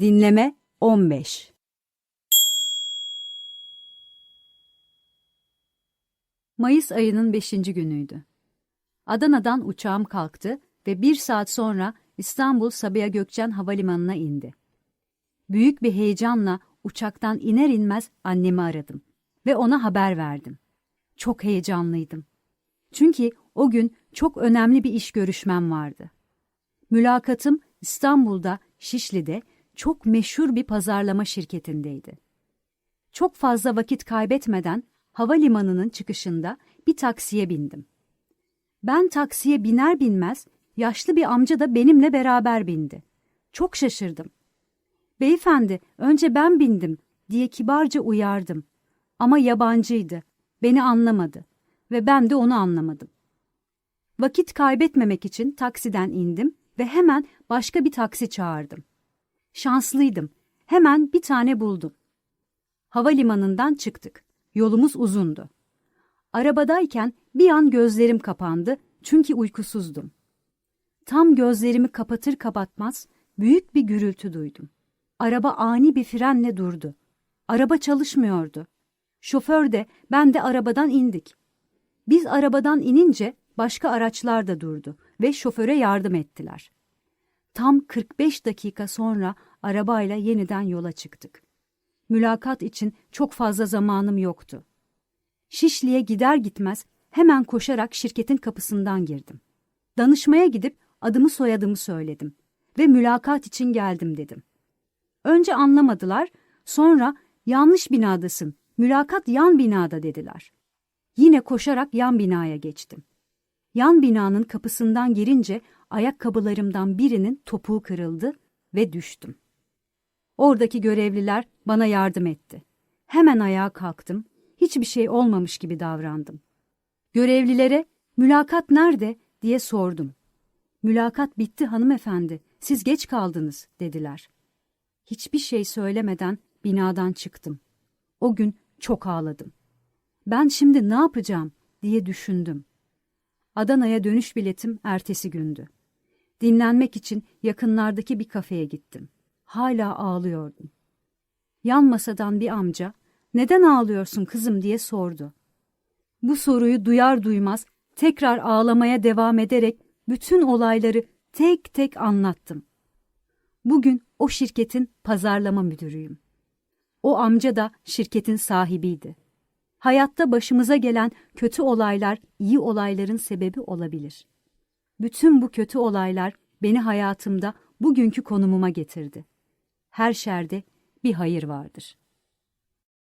Dinleme 15 Mayıs ayının beşinci günüydü. Adana'dan uçağım kalktı ve bir saat sonra İstanbul Sabiha Gökçen Havalimanı'na indi. Büyük bir heyecanla uçaktan iner inmez annemi aradım ve ona haber verdim. Çok heyecanlıydım. Çünkü o gün çok önemli bir iş görüşmem vardı. Mülakatım İstanbul'da, Şişli'de çok meşhur bir pazarlama şirketindeydi. Çok fazla vakit kaybetmeden havalimanının çıkışında bir taksiye bindim. Ben taksiye biner binmez yaşlı bir amca da benimle beraber bindi. Çok şaşırdım. Beyefendi, önce ben bindim diye kibarca uyardım. Ama yabancıydı. Beni anlamadı ve ben de onu anlamadım. Vakit kaybetmemek için taksiden indim ve hemen başka bir taksi çağırdım. Şanslıydım. Hemen bir tane buldum. Havalimanından çıktık. Yolumuz uzundu. Arabadayken bir an gözlerim kapandı çünkü uykusuzdum. Tam gözlerimi kapatır kapatmaz büyük bir gürültü duydum. Araba ani bir frenle durdu. Araba çalışmıyordu. Şoför de ben de arabadan indik. Biz arabadan inince başka araçlar da durdu ve şoföre yardım ettiler. Tam 45 dakika sonra arabayla yeniden yola çıktık. Mülakat için çok fazla zamanım yoktu. Şişli'ye gider gitmez hemen koşarak şirketin kapısından girdim. Danışmaya gidip adımı soyadımı söyledim ve mülakat için geldim dedim. Önce anlamadılar, sonra yanlış binadasın, mülakat yan binada dediler. Yine koşarak yan binaya geçtim. Yan binanın kapısından girince ayakkabılarımdan birinin topuğu kırıldı ve düştüm. Oradaki görevliler bana yardım etti. Hemen ayağa kalktım, hiçbir şey olmamış gibi davrandım. Görevlilere mülakat nerede diye sordum. Mülakat bitti hanımefendi, siz geç kaldınız dediler. Hiçbir şey söylemeden binadan çıktım. O gün çok ağladım. Ben şimdi ne yapacağım diye düşündüm. Adana'ya dönüş biletim ertesi gündü. Dinlenmek için yakınlardaki bir kafeye gittim. Hala ağlıyordum. Yan masadan bir amca, neden ağlıyorsun kızım diye sordu. Bu soruyu duyar duymaz tekrar ağlamaya devam ederek bütün olayları tek tek anlattım. Bugün o şirketin pazarlama müdürüyüm. O amca da şirketin sahibiydi. Hayatta başımıza gelen kötü olaylar iyi olayların sebebi olabilir. Bütün bu kötü olaylar beni hayatımda bugünkü konumuma getirdi. Her şerde bir hayır vardır.''